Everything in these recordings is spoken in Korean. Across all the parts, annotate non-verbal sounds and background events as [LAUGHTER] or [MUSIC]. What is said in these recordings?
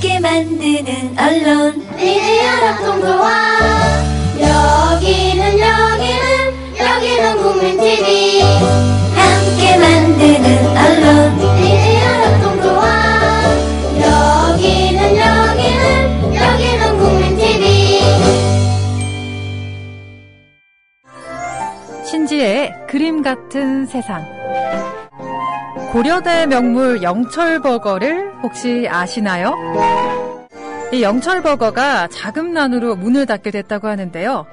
함께 만드는 언론. 미디어 협동조합 여기는 여기는 여기는 국민TV. 함께 만드는 언론. 미디어 협동조합 여기는 여기는 여기는 국민TV. 신지의 그림 같은 세상. 고려대 명물 영철버거를 혹시 아시나요? 이 영철버거가 자금난으로 문을 닫게 됐다고 하는데요.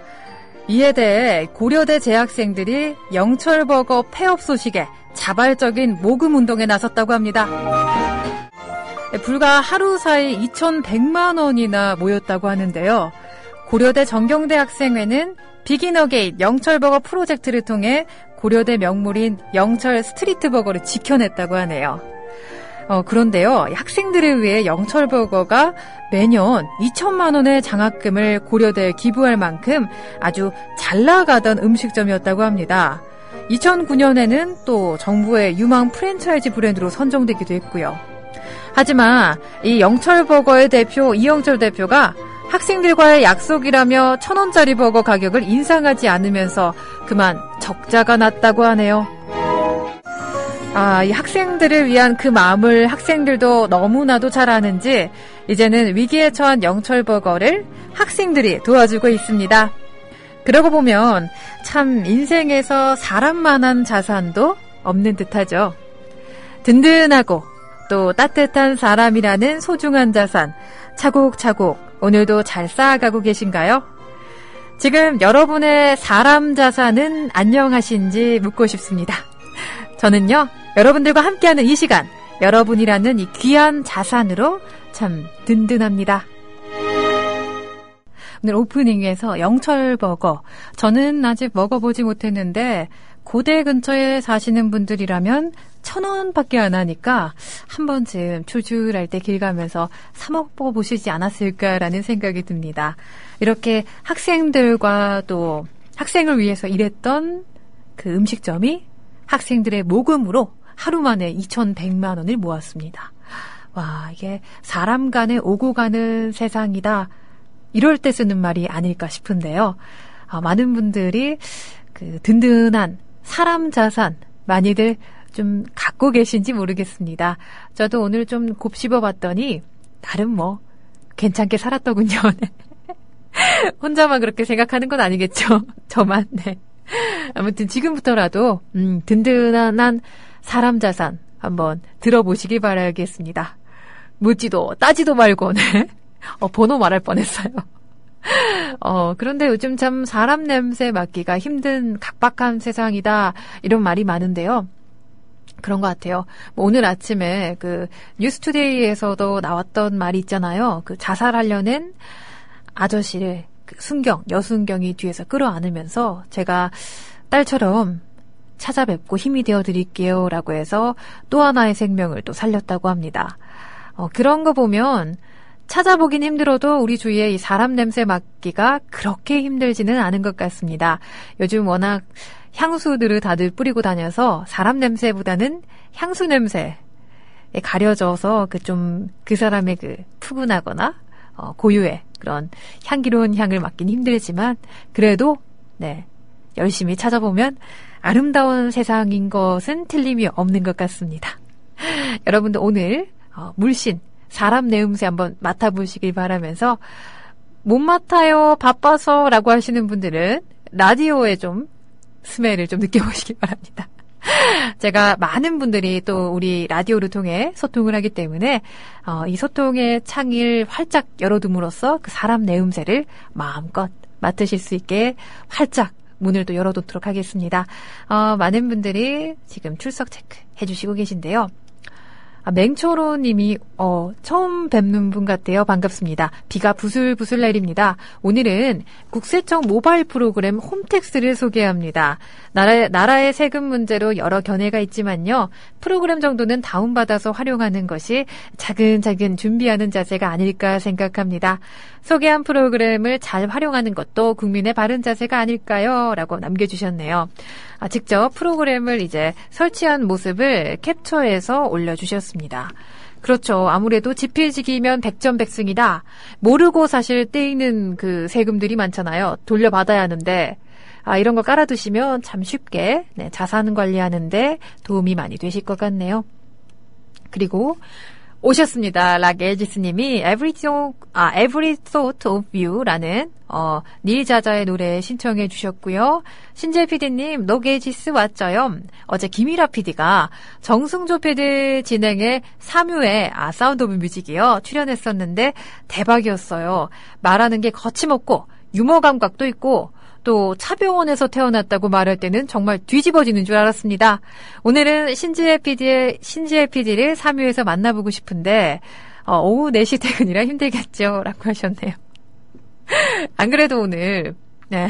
이에 대해 고려대 재학생들이 영철버거 폐업 소식에 자발적인 모금 운동에 나섰다고 합니다. 불과 하루 사이 2,100만 원이나 모였다고 하는데요. 고려대 정경대 학생회는 어게인 영철버거 프로젝트를 통해 고려대 명물인 영철 스트리트버거를 지켜냈다고 하네요. 어, 그런데요, 학생들을 위해 영철버거가 매년 2천만 원의 장학금을 고려대에 기부할 만큼 아주 잘 나가던 음식점이었다고 합니다. 2009년에는 또 정부의 유망 프랜차이즈 브랜드로 선정되기도 했고요. 하지만 이 영철버거의 대표 이영철 대표가 학생들과의 약속이라며 천 원짜리 버거 가격을 인상하지 않으면서 그만 적자가 났다고 하네요. 아, 이 학생들을 위한 그 마음을 학생들도 너무나도 잘 아는지 이제는 위기에 처한 영철버거를 학생들이 도와주고 있습니다. 그러고 보면 참 인생에서 사람만한 자산도 없는 듯하죠. 든든하고 또 따뜻한 사람이라는 소중한 자산 차곡차곡 오늘도 잘 쌓아가고 계신가요? 지금 여러분의 사람 자산은 안녕하신지 묻고 싶습니다. 저는요, 여러분들과 함께하는 이 시간, 여러분이라는 이 귀한 자산으로 참 든든합니다. 오늘 오프닝에서 영철버거. 저는 아직 먹어보지 못했는데, 고대 근처에 사시는 분들이라면 천 원밖에 안 하니까 한 번쯤 출출할 때 길 가면서 사 먹어 보시지 않았을까라는 생각이 듭니다. 이렇게 학생들과 또 학생을 위해서 일했던 그 음식점이 학생들의 모금으로 하루 만에 2,100만 원을 모았습니다. 와, 이게 사람 간에 오고 가는 세상이다. 이럴 때 쓰는 말이 아닐까 싶은데요. 아, 많은 분들이 그 든든한 사람 자산 많이들 좀 갖고 계신지 모르겠습니다. 저도 오늘 좀 곱씹어 봤더니 나름 뭐 괜찮게 살았더군요. [LAUGHS] 네. 혼자만 그렇게 생각하는 건 아니겠죠. [LAUGHS] 저만. 네. 아무튼 지금부터라도 음, 든든한 사람 자산 한번 들어보시기 바라겠습니다. 묻지도 따지도 말고 네. 어, 번호 말할 뻔했어요. 어, 그런데 요즘 참 사람 냄새 맡기가 힘든 각박한 세상이다. 이런 말이 많은데요. 그런 것 같아요. 뭐 오늘 아침에 그 뉴스투데이에서도 나왔던 말이 있잖아요. 그 자살하려는 아저씨를 그 순경, 여순경이 뒤에서 끌어안으면서 제가 딸처럼 찾아뵙고 힘이 되어 드릴게요. 라고 해서 또 하나의 생명을 또 살렸다고 합니다. 어, 그런 거 보면 찾아보긴 힘들어도 우리 주위에 이 사람 냄새 맡기가 그렇게 힘들지는 않은 것 같습니다. 요즘 워낙 향수들을 다들 뿌리고 다녀서 사람 냄새보다는 향수 냄새에 가려져서 그 좀그 그 사람의 그 푸근하거나 어, 고유의 그런 향기로운 향을 맡긴 힘들지만 그래도 네 열심히 찾아보면 아름다운 세상인 것은 틀림이 없는 것 같습니다. [LAUGHS] 여러분도 오늘 어, 물씬 사람 내음새 한번 맡아보시길 바라면서 못 맡아요 바빠서 라고 하시는 분들은 라디오에 좀 스멜을 좀 느껴보시기 바랍니다. [LAUGHS] 제가 많은 분들이 또 우리 라디오를 통해 소통을 하기 때문에 어, 이 소통의 창을 활짝 열어둠으로써 그 사람 내음새를 마음껏 맡으실 수 있게 활짝 문을 또 열어놓도록 하겠습니다. 어, 많은 분들이 지금 출석 체크 해 주시고 계신데요. 아, 맹초로님이 어, 처음 뵙는 분 같아요. 반갑습니다. 비가 부슬부슬 내립니다. 오늘은 국세청 모바일 프로그램 홈택스를 소개합니다. 나라, 나라의 세금 문제로 여러 견해가 있지만요. 프로그램 정도는 다운받아서 활용하는 것이 차근차근 준비하는 자세가 아닐까 생각합니다. 소개한 프로그램을 잘 활용하는 것도 국민의 바른 자세가 아닐까요? 라고 남겨주셨네요. 아, 직접 프로그램을 이제 설치한 모습을 캡처해서 올려주셨습니다. 그렇죠. 아무래도 지필지기면 백전백승이다. 모르고 사실 떼이는 그 세금들이 많잖아요. 돌려받아야 하는데 아, 이런 거 깔아두시면 참 쉽게 네, 자산 관리하는데 도움이 많이 되실 것 같네요. 그리고 오셨습니다. 락에지스님이 Every, 아, Every Thought of You라는 어, 닐 자자의 노래 신청해 주셨고요. 신재 PD님, 노게지스 왔죠요. 어제 김일아 PD가 정승조 PD 진행의 3유의 아, 사운드 오브 뮤직이요. 출연했었는데 대박이었어요. 말하는 게 거침없고 유머 감각도 있고 또 차병원에서 태어났다고 말할 때는 정말 뒤집어지는 줄 알았습니다. 오늘은 신지혜 PD의 신지혜 PD를 3유에서 만나보고 싶은데 어, 오후 4시 퇴근이라 힘들겠죠. 라고 하셨네요. [LAUGHS] 안 그래도 오늘 네.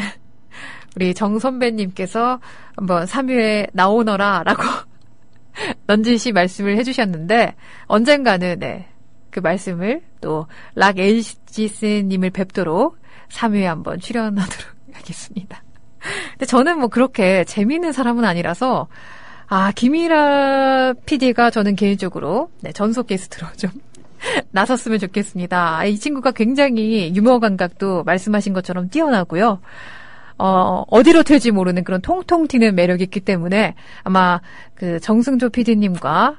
우리 정 선배님께서 한번 3유에 나오너라 라고 [LAUGHS] 넌지시 말씀을 해주셨는데 언젠가는 네, 그 말씀을 또 락 에이지스님을 뵙도록 3유에 한번 출연하도록 하겠습니다. 근데 저는 뭐 그렇게 재미있는 사람은 아니라서 아 김일아 PD가 저는 개인적으로 네, 전속 게스트로 좀 [LAUGHS] 나섰으면 좋겠습니다. 아, 이 친구가 굉장히 유머 감각도 말씀하신 것처럼 뛰어나고요. 어, 어디로 튈지 모르는 그런 통통 튀는 매력이 있기 때문에 아마 그 정승조 PD님과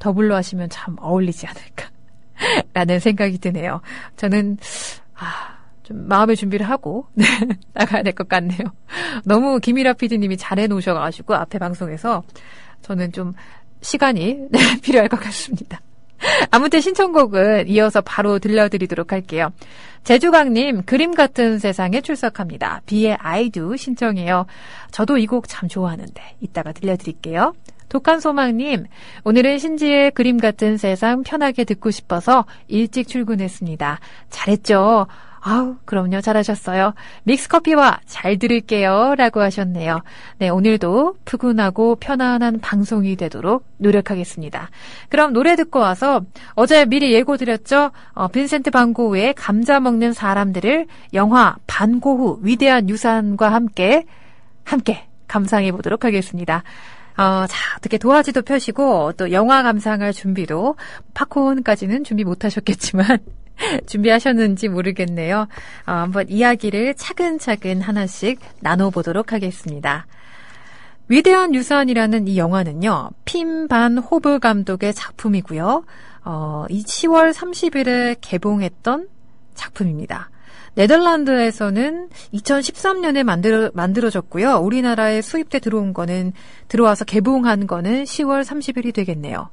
더불로 하시면 참 어울리지 않을까. 라는 [LAUGHS] 생각이 드네요. 저는, 아, 좀 마음의 준비를 하고 [LAUGHS] 네, 나가야 될 것 같네요. 너무 김일아 PD님이 잘해 놓으셔가지고 앞에 방송에서 저는 좀 시간이 네, [LAUGHS] 필요할 것 같습니다. 아무튼 신청곡은 이어서 바로 들려드리도록 할게요. 제주강님, 그림 같은 세상에 출석합니다. 비의 아이도 신청해요. 저도 이 곡 참 좋아하는데, 이따가 들려드릴게요. 독한소망님, 오늘은 신지의 그림 같은 세상 편하게 듣고 싶어서 일찍 출근했습니다. 잘했죠? 아우, 그럼요. 잘하셨어요. 믹스커피와 잘 들을게요. 라고 하셨네요. 네, 오늘도 푸근하고 편안한 방송이 되도록 노력하겠습니다. 그럼 노래 듣고 와서 어제 미리 예고 드렸죠? 어, 빈센트 반고우의 감자 먹는 사람들을 영화 반고우 위대한 유산과 함께, 함께 감상해 보도록 하겠습니다. 어, 자, 어떻게 도화지도 펴시고 또 영화 감상할 준비도 팝콘까지는 준비 못 하셨겠지만 [LAUGHS] [LAUGHS] 준비하셨는지 모르겠네요. 어, 한번 이야기를 차근차근 하나씩 나눠보도록 하겠습니다. 위대한 유산이라는 이 영화는요, 핀 반 호브 감독의 작품이고요. 어, 이 10월 30일에 개봉했던 작품입니다. 네덜란드에서는 2013년에 만들어, 만들어졌고요. 우리나라에 수입돼 들어온 거는, 들어와서 개봉한 거는 10월 30일이 되겠네요.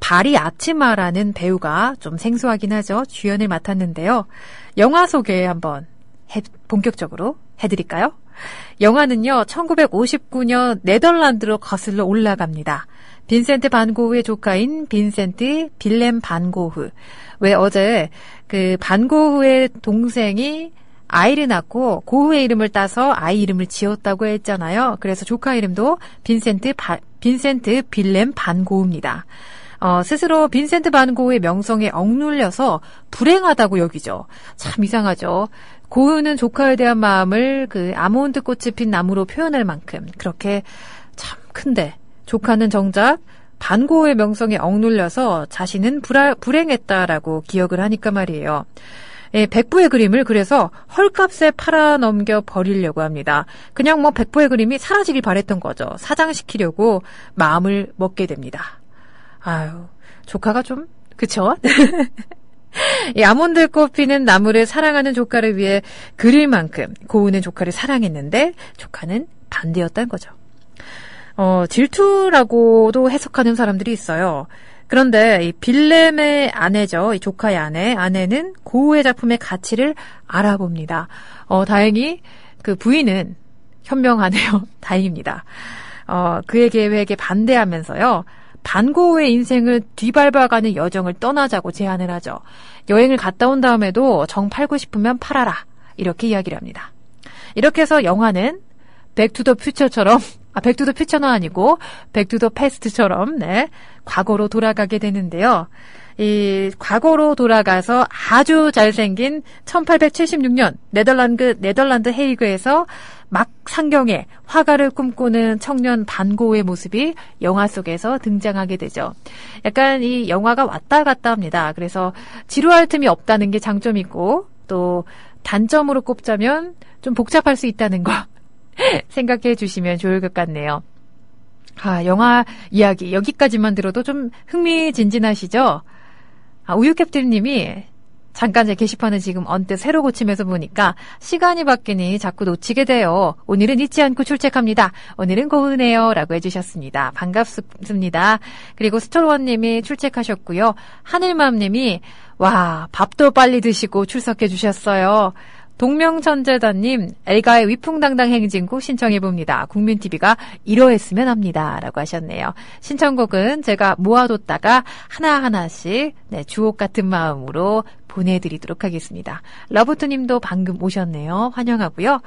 바리 아치마라는 배우가 좀 생소하긴 하죠. 주연을 맡았는데요. 영화 소개 한번 해, 본격적으로 해드릴까요? 영화는요, 1959년 네덜란드로 거슬러 올라갑니다. 빈센트 반고흐의 조카인 빈센트 빌렘 반고흐. 왜 어제 그 반고흐의 동생이 아이를 낳고 고흐의 이름을 따서 아이 이름을 지었다고 했잖아요. 그래서 조카 이름도 빈센트 바, 빈센트 빌렘 반고흐입니다. 어, 스스로 빈센트 반고의 명성에 억눌려서 불행하다고 여기죠. 참 이상하죠. 고흐는 조카에 대한 마음을 그 아몬드 꽃이 핀 나무로 표현할 만큼 그렇게 참 큰데 조카는 정작 반고의 명성에 억눌려서 자신은 불하, 불행했다라고 기억을 하니까 말이에요. 예, 백부의 그림을 그래서 헐값에 팔아 넘겨 버리려고 합니다. 그냥 뭐 백부의 그림이 사라지길 바랬던 거죠. 사장시키려고 마음을 먹게 됩니다. 아유, 조카가 좀, 그쵸? [LAUGHS] 이 아몬드 꽃 피는 나무를 사랑하는 조카를 위해 그릴 만큼 고우는 조카를 사랑했는데 조카는 반대였다는 거죠. 어, 질투라고도 해석하는 사람들이 있어요. 그런데 이 빌렘의 아내죠. 이 조카의 아내, 아내는 고우의 작품의 가치를 알아봅니다. 어, 다행히 그 부인은 현명하네요. [LAUGHS] 다행입니다. 어, 그의 계획에 반대하면서요. 반고우의 인생을 뒤밟아가는 여정을 떠나자고 제안을 하죠. 여행을 갔다 온 다음에도 정 팔고 싶으면 팔아라. 이렇게 이야기를 합니다. 이렇게 해서 영화는 백투더 퓨처처럼 [LAUGHS] 아, 백투더 퓨처는 아니고 백투더 패스트처럼 네, 과거로 돌아가게 되는데요. 이 과거로 돌아가서 아주 잘생긴 1876년 네덜란드 네덜란드 헤이그에서 막 상경에 화가를 꿈꾸는 청년 반고의 모습이 영화 속에서 등장하게 되죠. 약간 이 영화가 왔다 갔다 합니다. 그래서 지루할 틈이 없다는 게 장점이고 또 단점으로 꼽자면 좀 복잡할 수 있다는 거 [LAUGHS] 생각해 주시면 좋을 것 같네요. 아, 영화 이야기 여기까지만 들어도 좀 흥미진진하시죠? 아, 우유캡틴님이 잠깐 제 게시판을 지금 언뜻 새로 고치면서 보니까 시간이 바뀌니 자꾸 놓치게 돼요. 오늘은 잊지 않고 출첵합니다. 오늘은 고은해요. 라고 해주셨습니다. 반갑습니다. 그리고 스톨원님이 출첵하셨고요. 하늘맘님이 와 밥도 빨리 드시고 출석해 주셨어요. 동명천재단님, 엘가의 위풍당당 행진곡 신청해봅니다. 국민TV가 이러했으면 합니다. 라고 하셨네요. 신청곡은 제가 모아뒀다가 하나하나씩, 네, 주옥 같은 마음으로 보내드리도록 하겠습니다. 러브투님도 방금 오셨네요. 환영하고요.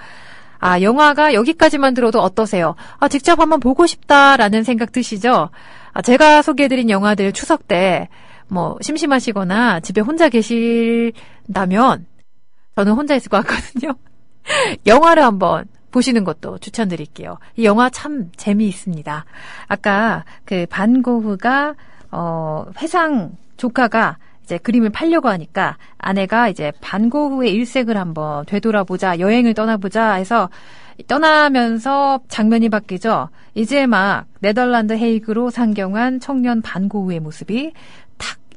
아, 영화가 여기까지만 들어도 어떠세요? 아, 직접 한번 보고 싶다라는 생각 드시죠? 아, 제가 소개해드린 영화들 추석 때, 뭐, 심심하시거나 집에 혼자 계신다면, 저는 혼자 있을 것 같거든요. [LAUGHS] 영화를 한번 보시는 것도 추천드릴게요. 이 영화 참 재미있습니다. 아까 그 반고흐가 어 회상 조카가 이제 그림을 팔려고 하니까 아내가 이제 반고흐의 일색을 한번 되돌아보자, 여행을 떠나보자 해서 떠나면서 장면이 바뀌죠. 이제 막 네덜란드 헤이그로 상경한 청년 반고흐의 모습이 탁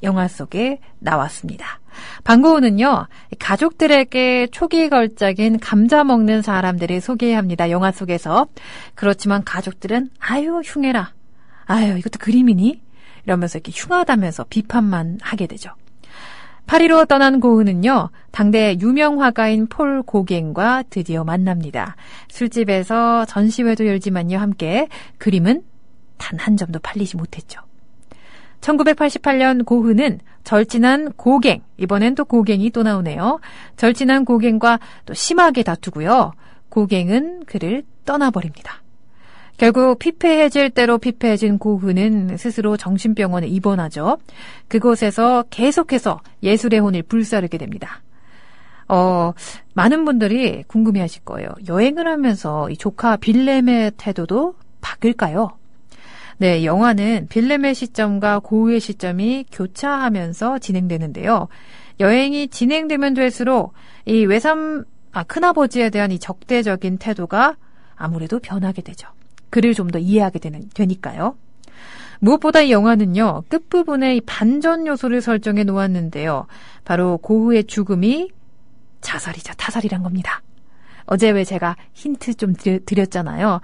영화 속에 나왔습니다. 방고우는요, 가족들에게 초기 걸작인 감자 먹는 사람들을 소개합니다. 영화 속에서. 그렇지만 가족들은, 아유, 흉해라. 아유, 이것도 그림이니? 이러면서 이렇게 흉하다면서 비판만 하게 되죠. 파리로 떠난 고은은요, 당대 유명 화가인 폴 고갱과 드디어 만납니다. 술집에서 전시회도 열지만요, 함께 그림은 단 한 점도 팔리지 못했죠. 1988년 고흐는 절친한 고갱, 이번엔 또 고갱이 또 나오네요. 절친한 고갱과 또 심하게 다투고요. 고갱은 그를 떠나버립니다. 결국 피폐해질 대로 피폐해진 고흐는 스스로 정신병원에 입원하죠. 그곳에서 계속해서 예술의 혼을 불사르게 됩니다. 어, 많은 분들이 궁금해 하실 거예요. 여행을 하면서 이 조카 빌렘의 태도도 바뀔까요? 네, 영화는 빌렘의 시점과 고우의 시점이 교차하면서 진행되는데요. 여행이 진행되면 될수록 이 외삼, 아, 큰아버지에 대한 이 적대적인 태도가 아무래도 변하게 되죠. 그를 좀 더 이해하게 되는, 되니까요. 무엇보다 이 영화는요, 끝부분에 이 반전 요소를 설정해 놓았는데요. 바로 고우의 죽음이 자살이자 타살이란 겁니다. 어제 왜 제가 힌트 좀 드렸잖아요.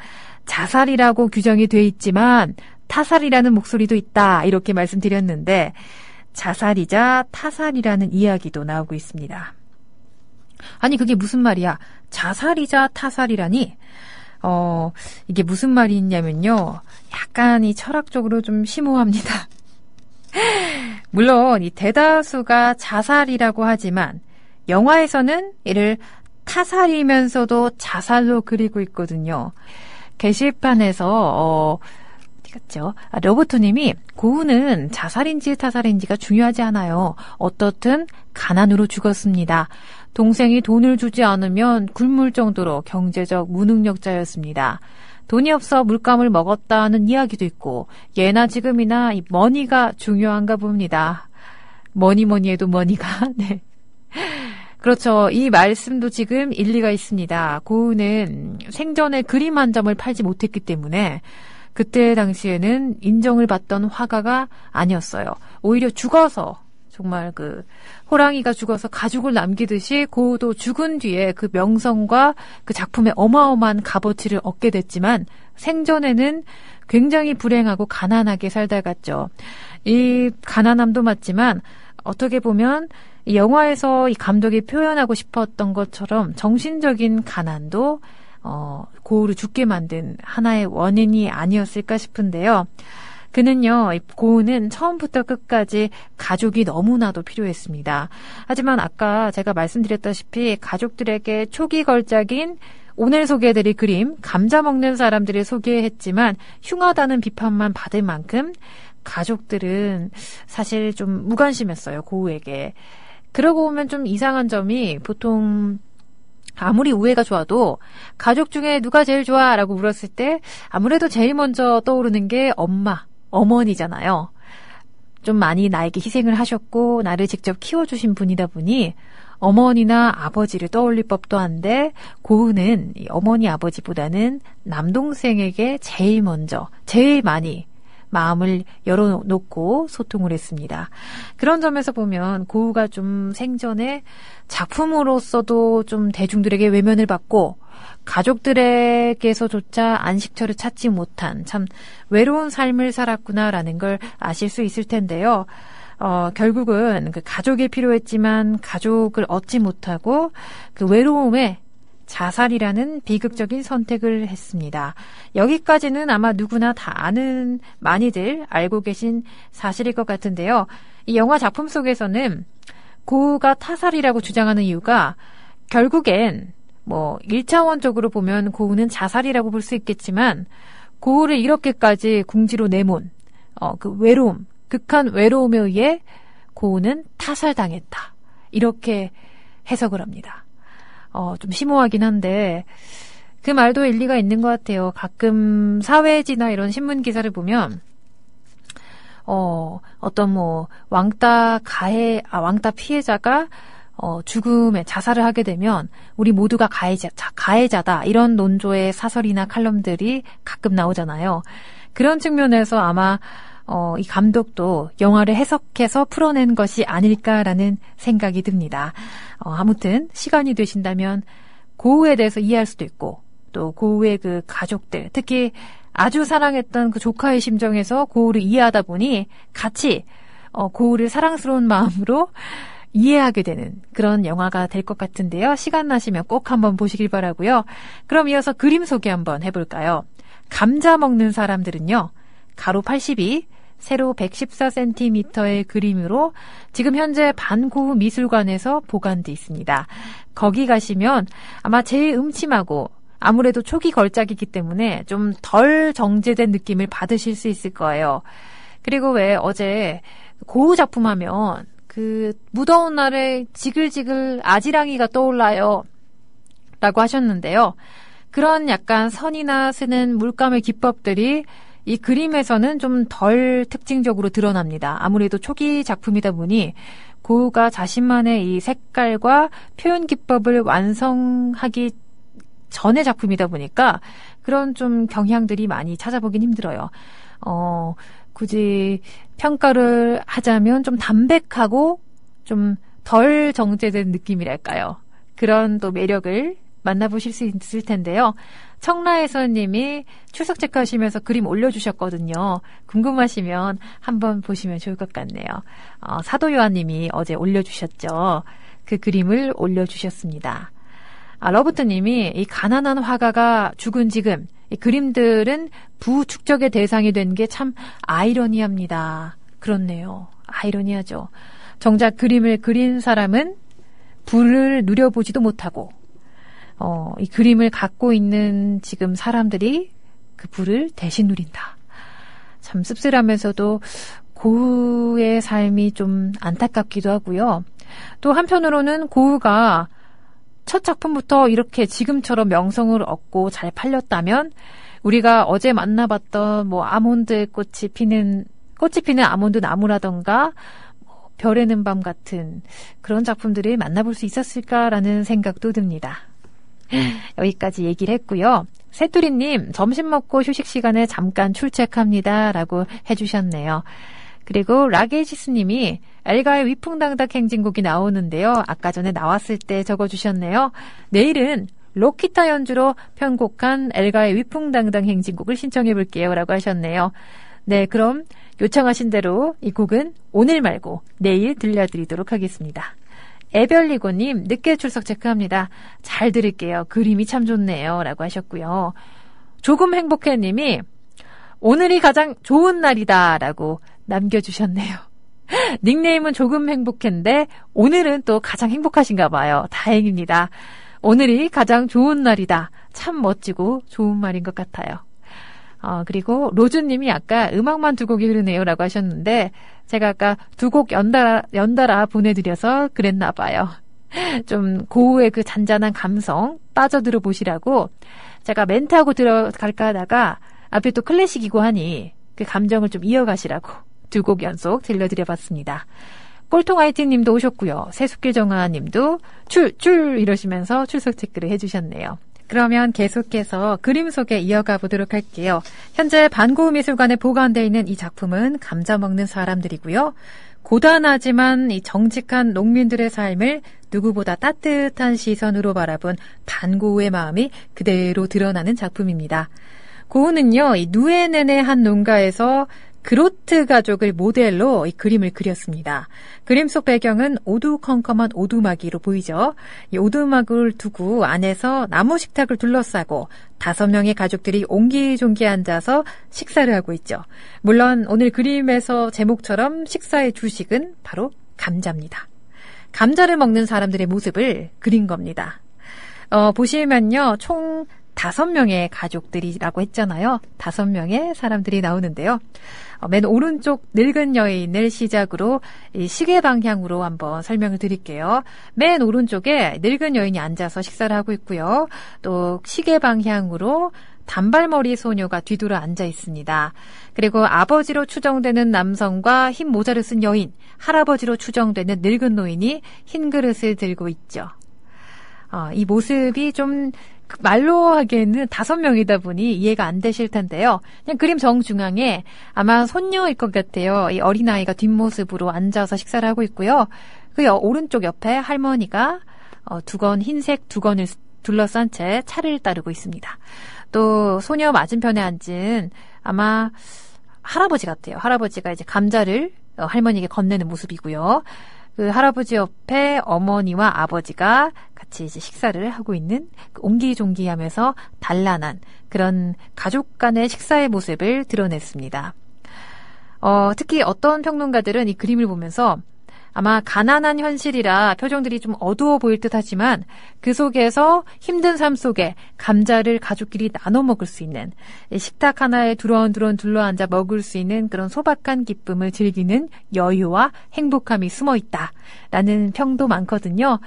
자살이라고 규정이 돼 있지만 타살이라는 목소리도 있다. 이렇게 말씀드렸는데 자살이자 타살이라는 이야기도 나오고 있습니다. 아니, 그게 무슨 말이야? 자살이자 타살이라니? 어, 이게 무슨 말이 있냐면요. 약간 이 철학적으로 좀 심오합니다. [LAUGHS] 물론 이 대다수가 자살이라고 하지만 영화에서는 이를 타살이면서도 자살로 그리고 있거든요. 게시판에서 어, 갔죠? 아, 러버토님이 고우는 자살인지 타살인지가 중요하지 않아요. 어떻든 가난으로 죽었습니다. 동생이 돈을 주지 않으면 굶을 정도로 경제적 무능력자였습니다. 돈이 없어 물감을 먹었다는 이야기도 있고 예나 지금이나 이 머니가 중요한가 봅니다. 머니 머니 해도 머니가 [LAUGHS] 네. 그렇죠. 이 말씀도 지금 일리가 있습니다. 고은은 생전에 그림 한 점을 팔지 못했기 때문에 그때 당시에는 인정을 받던 화가가 아니었어요. 오히려 죽어서 정말 그 호랑이가 죽어서 가죽을 남기듯이 고도 죽은 뒤에 그 명성과 그 작품의 어마어마한 값어치를 얻게 됐지만 생전에는 굉장히 불행하고 가난하게 살다 갔죠. 이 가난함도 맞지만 어떻게 보면 이 영화에서 이 감독이 표현하고 싶었던 것처럼 정신적인 가난도 어, 고우를 죽게 만든 하나의 원인이 아니었을까 싶은데요. 그는요, 고우는 처음부터 끝까지 가족이 너무나도 필요했습니다. 하지만 아까 제가 말씀드렸다시피 가족들에게 초기 걸작인 오늘 소개해드릴 그림 감자 먹는 사람들을 소개했지만 흉하다는 비판만 받을 만큼 가족들은 사실 좀 무관심했어요 고우에게. 그러고 보면 좀 이상한 점이 보통 아무리 우애가 좋아도 가족 중에 누가 제일 좋아? 라고 물었을 때 아무래도 제일 먼저 떠오르는 게 엄마, 어머니잖아요. 좀 많이 나에게 희생을 하셨고 나를 직접 키워주신 분이다 보니 어머니나 아버지를 떠올릴 법도 한데 고은은 이 어머니 아버지보다는 남동생에게 제일 먼저 제일 많이 마음을 열어놓고 소통을 했습니다. 그런 점에서 보면 고우가 좀 생전에 작품으로서도 좀 대중들에게 외면을 받고 가족들에게서조차 안식처를 찾지 못한 참 외로운 삶을 살았구나라는 걸 아실 수 있을 텐데요. 어, 결국은 그 가족이 필요했지만 가족을 얻지 못하고 그 외로움에 자살이라는 비극적인 선택을 했습니다. 여기까지는 아마 누구나 다 아는 많이들 알고 계신 사실일 것 같은데요. 이 영화 작품 속에서는 고우가 타살이라고 주장하는 이유가 결국엔 뭐 1차원적으로 보면 고우는 자살이라고 볼 수 있겠지만 고우를 이렇게까지 궁지로 내몬 어, 그 외로움, 극한 외로움에 의해 고우는 타살당했다. 이렇게 해석을 합니다. 어, 좀 심오하긴 한데, 그 말도 일리가 있는 것 같아요. 가끔 사회지나 이런 신문 기사를 보면, 어, 어떤 뭐, 왕따 가해, 아, 왕따 피해자가 어, 죽음에 자살을 하게 되면 우리 모두가 가해자, 가해자다. 이런 논조의 사설이나 칼럼들이 가끔 나오잖아요. 그런 측면에서 아마 어, 이 감독도 영화를 해석해서 풀어낸 것이 아닐까라는 생각이 듭니다. 어, 아무튼 시간이 되신다면 고우에 대해서 이해할 수도 있고 또 고우의 그 가족들 특히 아주 사랑했던 그 조카의 심정에서 고우를 이해하다 보니 같이 어, 고우를 사랑스러운 마음으로 이해하게 되는 그런 영화가 될 것 같은데요. 시간 나시면 꼭 한번 보시길 바라고요. 그럼 이어서 그림 소개 한번 해볼까요? 감자 먹는 사람들은요. 가로 82, 세로 114cm의 그림으로 지금 현재 반고흐 미술관에서 보관돼 있습니다. 거기 가시면 아마 제일 음침하고 아무래도 초기 걸작이기 때문에 좀 덜 정제된 느낌을 받으실 수 있을 거예요. 그리고 왜 어제 고흐 작품 하면 그 무더운 날에 지글지글 아지랑이가 떠올라요. 라고 하셨는데요. 그런 약간 선이나 쓰는 물감의 기법들이 이 그림에서는 좀 덜 특징적으로 드러납니다. 아무래도 초기 작품이다 보니 고우가 자신만의 이 색깔과 표현 기법을 완성하기 전의 작품이다 보니까 그런 좀 경향들이 많이 찾아보긴 힘들어요. 어, 굳이 평가를 하자면 좀 담백하고 좀 덜 정제된 느낌이랄까요. 그런 또 매력을 만나보실 수 있을 텐데요. 청라에서님이 출석 체크하시면서 그림 올려주셨거든요. 궁금하시면 한번 보시면 좋을 것 같네요. 어, 사도요한님이 어제 올려주셨죠. 그 그림을 올려주셨습니다. 아, 러브트님이 이 가난한 화가가 죽은 지금 이 그림들은 부축적의 대상이 된 게 참 아이러니합니다. 그렇네요. 아이러니하죠. 정작 그림을 그린 사람은 불을 누려보지도 못하고 어, 이 그림을 갖고 있는 지금 사람들이 그 불을 대신 누린다. 참 씁쓸하면서도 고우의 삶이 좀 안타깝기도 하고요. 또 한편으로는 고우가 첫 작품부터 이렇게 지금처럼 명성을 얻고 잘 팔렸다면 우리가 어제 만나봤던 뭐 아몬드 꽃이 피는 꽃이 피는 아몬드 나무라던가 뭐 별에는 밤 같은 그런 작품들을 만나볼 수 있었을까라는 생각도 듭니다. 여기까지 얘기를 했고요. 새투리님, 점심 먹고 휴식 시간에 잠깐 출첵합니다. 라고 해주셨네요. 그리고 라게시스님이 엘가의 위풍당당 행진곡이 나오는데요. 아까 전에 나왔을 때 적어주셨네요. 내일은 로키타 연주로 편곡한 엘가의 위풍당당 행진곡을 신청해 볼게요. 라고 하셨네요. 네, 그럼 요청하신 대로 이 곡은 오늘 말고 내일 들려드리도록 하겠습니다. 에별리고님, 늦게 출석 체크합니다. 잘 들을게요. 그림이 참 좋네요. 라고 하셨고요. 조금 행복해님이 오늘이 가장 좋은 날이다. 라고 남겨주셨네요. [LAUGHS] 닉네임은 조금 행복한데 오늘은 또 가장 행복하신가 봐요. 다행입니다. 오늘이 가장 좋은 날이다. 참 멋지고 좋은 말인 것 같아요. 어, 그리고 로즈님이 아까 음악만 두 곡이 흐르네요 라고 하셨는데 제가 아까 두 곡 연달아, 연달아 보내드려서 그랬나 봐요. 좀 고우의 그 잔잔한 감성 빠져들어 보시라고 제가 멘트하고 들어갈까 하다가 앞에 또 클래식이고 하니 그 감정을 좀 이어가시라고 두 곡 연속 들려드려봤습니다. 꼴통 화이팅 님도 오셨고요. 세숙길 정아 님도 출, 출! 이러시면서 출석 체크를 해주셨네요. 그러면 계속해서 그림 소개 이어가 보도록 할게요. 현재 반고우 미술관에 보관되어 있는 이 작품은 감자 먹는 사람들이고요. 고단하지만 이 정직한 농민들의 삶을 누구보다 따뜻한 시선으로 바라본 반고우의 마음이 그대로 드러나는 작품입니다. 고우는요, 이 누에넨의 한 농가에서 그로트 가족을 모델로 이 그림을 그렸습니다. 그림 속 배경은 오두컴컴한 오두막이로 보이죠. 이 오두막을 두고 안에서 나무 식탁을 둘러싸고 다섯 명의 가족들이 옹기종기 앉아서 식사를 하고 있죠. 물론 오늘 그림에서 제목처럼 식사의 주식은 바로 감자입니다. 감자를 먹는 사람들의 모습을 그린 겁니다. 어, 보시면요, 총 다섯 명의 가족들이라고 했잖아요. 다섯 명의 사람들이 나오는데요. 어, 맨 오른쪽 늙은 여인을 시작으로 이 시계 방향으로 한번 설명을 드릴게요. 맨 오른쪽에 늙은 여인이 앉아서 식사를 하고 있고요. 또 시계 방향으로 단발머리 소녀가 뒤돌아 앉아 있습니다. 그리고 아버지로 추정되는 남성과 흰 모자를 쓴 여인, 할아버지로 추정되는 늙은 노인이 흰 그릇을 들고 있죠. 어, 이 모습이 좀 말로 하기에는 다섯 명이다 보니 이해가 안 되실 텐데요. 그냥 그림 정중앙에 아마 손녀일 것 같아요. 이 어린아이가 뒷모습으로 앉아서 식사를 하고 있고요. 그 여- 오른쪽 옆에 할머니가 어, 두건 흰색 두건을 둘러싼 채 차를 따르고 있습니다. 또 소녀 맞은편에 앉은 아마 할아버지 같아요. 할아버지가 이제 감자를 어, 할머니에게 건네는 모습이고요. 그 할아버지 옆에 어머니와 아버지가 같이 이제 식사를 하고 있는 그 옹기종기하면서 단란한 그런 가족 간의 식사의 모습을 드러냈습니다. 어, 특히 어떤 평론가들은 이 그림을 보면서 아마 가난한 현실이라 표정들이 좀 어두워 보일 듯 하지만 그 속에서 힘든 삶 속에 감자를 가족끼리 나눠 먹을 수 있는 이 식탁 하나에 두런두런 둘러앉아 먹을 수 있는 그런 소박한 기쁨을 즐기는 여유와 행복함이 숨어 있다 라는 평도 많거든요.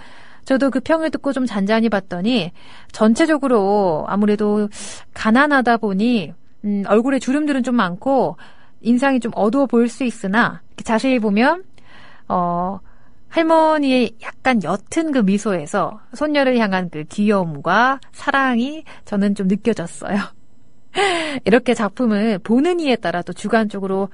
저도 그 평을 듣고 좀 잔잔히 봤더니 전체적으로 아무래도 가난하다 보니 음, 얼굴에 주름들은 좀 많고 인상이 좀 어두워 보일 수 있으나 자세히 보면 어, 할머니의 약간 옅은 그 미소에서 손녀를 향한 그 귀여움과 사랑이 저는 좀 느껴졌어요. [LAUGHS] 이렇게 작품을 보는 이에 따라 또 주관적으로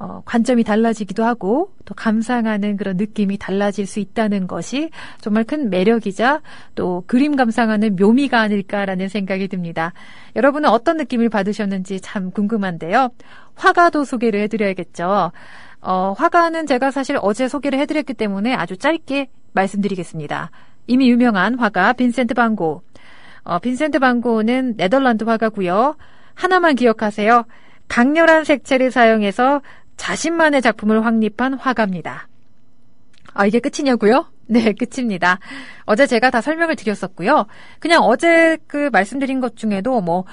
어, 관점이 달라지기도 하고 또 감상하는 그런 느낌이 달라질 수 있다는 것이 정말 큰 매력이자 또 그림 감상하는 묘미가 아닐까라는 생각이 듭니다. 여러분은 어떤 느낌을 받으셨는지 참 궁금한데요. 화가도 소개를 해드려야겠죠. 어, 화가는 제가 사실 어제 소개를 해드렸기 때문에 아주 짧게 말씀드리겠습니다. 이미 유명한 화가 빈센트 반고. 어, 빈센트 반고는 네덜란드 화가고요. 하나만 기억하세요. 강렬한 색채를 사용해서 자신만의 작품을 확립한 화가입니다. 아, 이게 끝이냐고요? [LAUGHS] 네, 끝입니다. 어제 제가 다 설명을 드렸었고요. 그냥 어제 그 말씀드린 것 중에도 뭐,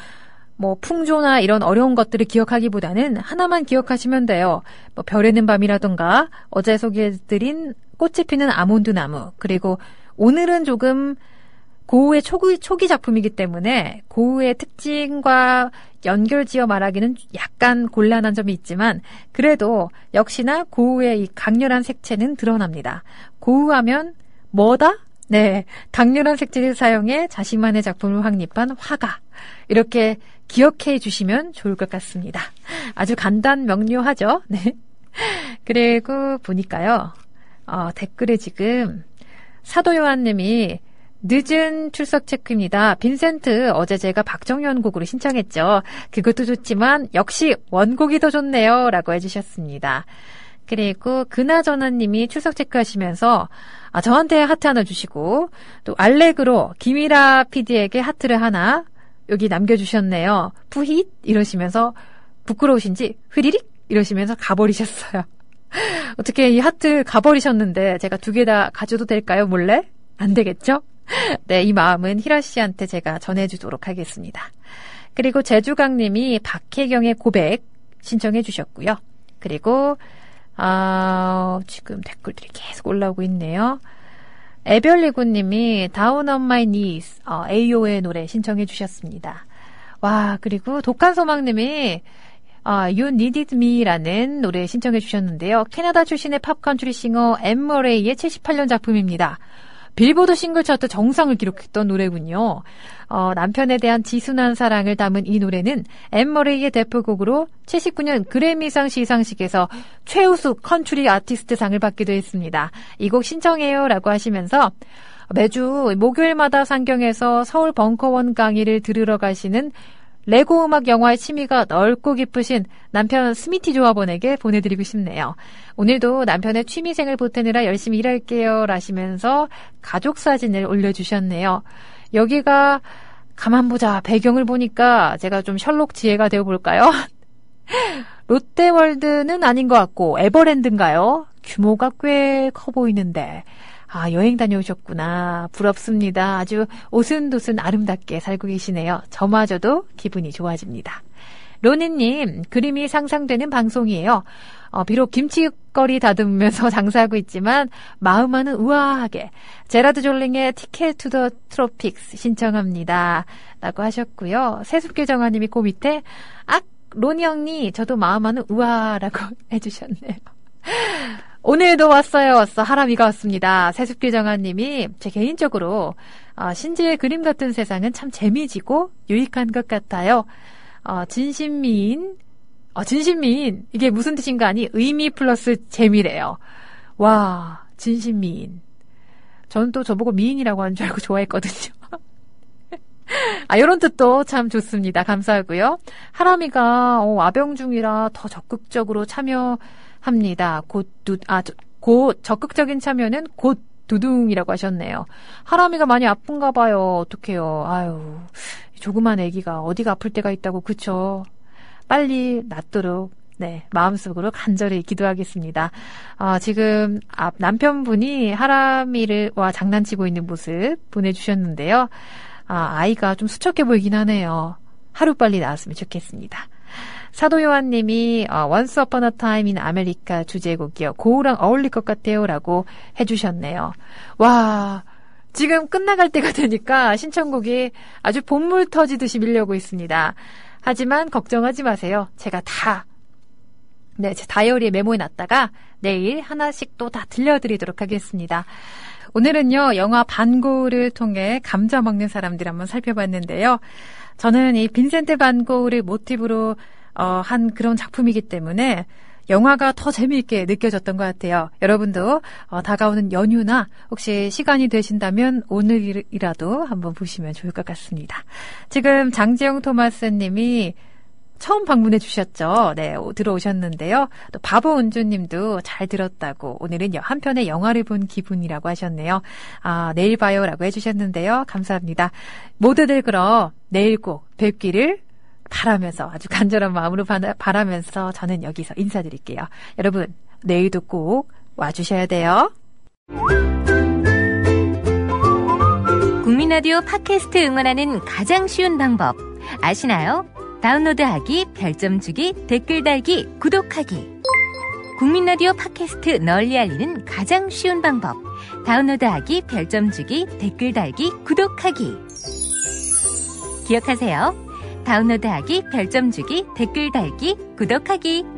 뭐, 풍조나 이런 어려운 것들을 기억하기보다는 하나만 기억하시면 돼요. 뭐, 별에는 밤이라던가, 어제 소개해드린 꽃이 피는 아몬드 나무, 그리고 오늘은 조금 고우의 초기, 초기 작품이기 때문에 고우의 특징과 연결지어 말하기는 약간 곤란한 점이 있지만 그래도 역시나 고우의 이 강렬한 색채는 드러납니다. 고우하면 뭐다? 네, 강렬한 색채를 사용해 자신만의 작품을 확립한 화가. 이렇게 기억해 주시면 좋을 것 같습니다. 아주 간단 명료하죠? [LAUGHS] 네. 그리고 보니까요, 어, 댓글에 지금 사도 요한님이 늦은 출석 체크입니다. 빈센트 어제 제가 박정현 곡으로 신청했죠. 그것도 좋지만 역시 원곡이 더 좋네요. 라고 해주셨습니다. 그리고 그나저나님이 출석 체크하시면서 아, 저한테 하트 하나 주시고 또 알렉으로 김이라 PD에게 하트를 하나 여기 남겨주셨네요. 푸힛 이러시면서 부끄러우신지 흐리릭 이러시면서 가버리셨어요. [LAUGHS] 어떻게 이 하트 가버리셨는데 제가 두 개 다 가져도 될까요? 몰래? 안 되겠죠? [LAUGHS] 네, 이 마음은 히라 씨한테 제가 전해주도록 하겠습니다. 그리고 제주강님이 박혜경의 고백 신청해 주셨고요. 그리고 아, 지금 댓글들이 계속 올라오고 있네요. 에별리구님이 다운 on my knees 어, AO의 노래 신청해 주셨습니다. 와 그리고 독한 소망님이 아, You Needed Me라는 노래 신청해 주셨는데요. 캐나다 출신의 팝 컨트리 싱어 엠머레이의 78년 작품입니다. 빌보드 싱글 차트 정상을 기록했던 노래군요. 어, 남편에 대한 지순한 사랑을 담은 이 노래는 엠머레이의 대표곡으로 79년 그래미상 시상식에서 최우수 컨트리 아티스트상을 받기도 했습니다. 이 곡 신청해요 라고 하시면서 매주 목요일마다 상경에서 서울 벙커원 강의를 들으러 가시는 레고 음악 영화의 취미가 넓고 깊으신 남편 스미티 조합원에게 보내드리고 싶네요. 오늘도 남편의 취미생을 보태느라 열심히 일할게요. 라시면서 가족 사진을 올려주셨네요. 여기가 가만 보자 배경을 보니까 제가 좀 셜록 지혜가 되어 볼까요? [LAUGHS] 롯데월드는 아닌 것 같고 에버랜드인가요? 규모가 꽤 커 보이는데 아, 여행 다녀오셨구나. 부럽습니다. 아주 오순도순 아름답게 살고 계시네요. 저마저도 기분이 좋아집니다. 로니님, 그림이 상상되는 방송이에요. 어, 비록 김치거리 다듬으면서 [LAUGHS] 장사하고 있지만 마음만은 우아하게 제라드 졸링의 티켓 투 더 트로픽스 신청합니다. 라고 하셨고요. 세습계정아님이 그 밑에 악 로니 형님 저도 마음만은 우아라고 [LAUGHS] 해주셨네요. 오늘도 왔어요, 왔어. 하람이가 왔습니다. 세습기정아님이 제 개인적으로 어, 신지의 그림 같은 세상은 참 재미지고 유익한 것 같아요. 어, 진심미인, 어, 진심미인 이게 무슨 뜻인가 하니 의미 플러스 재미래요. 와, 진심미인. 저는 또 저보고 미인이라고 하는 줄 알고 좋아했거든요. [LAUGHS] 아, 요런 뜻도 참 좋습니다. 감사하고요. 하람이가 어, 아병 중이라 더 적극적으로 참여 합니다. 곧 두, 아, 곧 적극적인 참여는 곧 두둥이라고 하셨네요. 하람이가 많이 아픈가 봐요. 어떡해요. 아유, 조그만 아기가 어디가 아플 때가 있다고, 그쵸? 빨리 낫도록, 네, 마음속으로 간절히 기도하겠습니다. 아, 지금 앞 남편분이 하람이를, 와 장난치고 있는 모습 보내주셨는데요. 아, 아이가 좀 수척해 보이긴 하네요. 하루빨리 나왔으면 좋겠습니다. 사도 요한님이 어, Once Upon a Time in America 주제곡이요. 고우랑 어울릴 것 같아요라고 해주셨네요. 와 지금 끝나갈 때가 되니까 신청곡이 아주 본물 터지듯이 밀려오고 있습니다. 하지만 걱정하지 마세요. 제가 다 네, 제 다이어리에 메모해 놨다가 내일 하나씩 또 다 들려드리도록 하겠습니다. 오늘은요, 영화 반고를 통해 감자 먹는 사람들 한번 살펴봤는데요. 저는 이 빈센트 반고를 모티브로 어, 한 그런 작품이기 때문에 영화가 더 재미있게 느껴졌던 것 같아요. 여러분도 어, 다가오는 연휴나 혹시 시간이 되신다면 오늘이라도 한번 보시면 좋을 것 같습니다. 지금 장지영 토마스님이 처음 방문해 주셨죠. 네, 들어오셨는데요. 또 바보 은주님도 잘 들었다고 오늘은 한 편의 영화를 본 기분이라고 하셨네요. 아, 내일 봐요라고 해주셨는데요. 감사합니다. 모두들 그럼 내일 꼭 뵙기를 바라면서 아주 간절한 마음으로 바라면서 저는 여기서 인사드릴게요. 여러분 내일도 꼭 와주셔야 돼요. 국민 라디오 팟캐스트 응원하는 가장 쉬운 방법 아시나요? 다운로드하기, 별점 주기, 댓글 달기, 구독하기. 국민 라디오 팟캐스트 널리 알리는 가장 쉬운 방법. 다운로드하기, 별점 주기, 댓글 달기, 구독하기. 기억하세요. 다운로드하기, 별점 주기, 댓글 달기, 구독하기.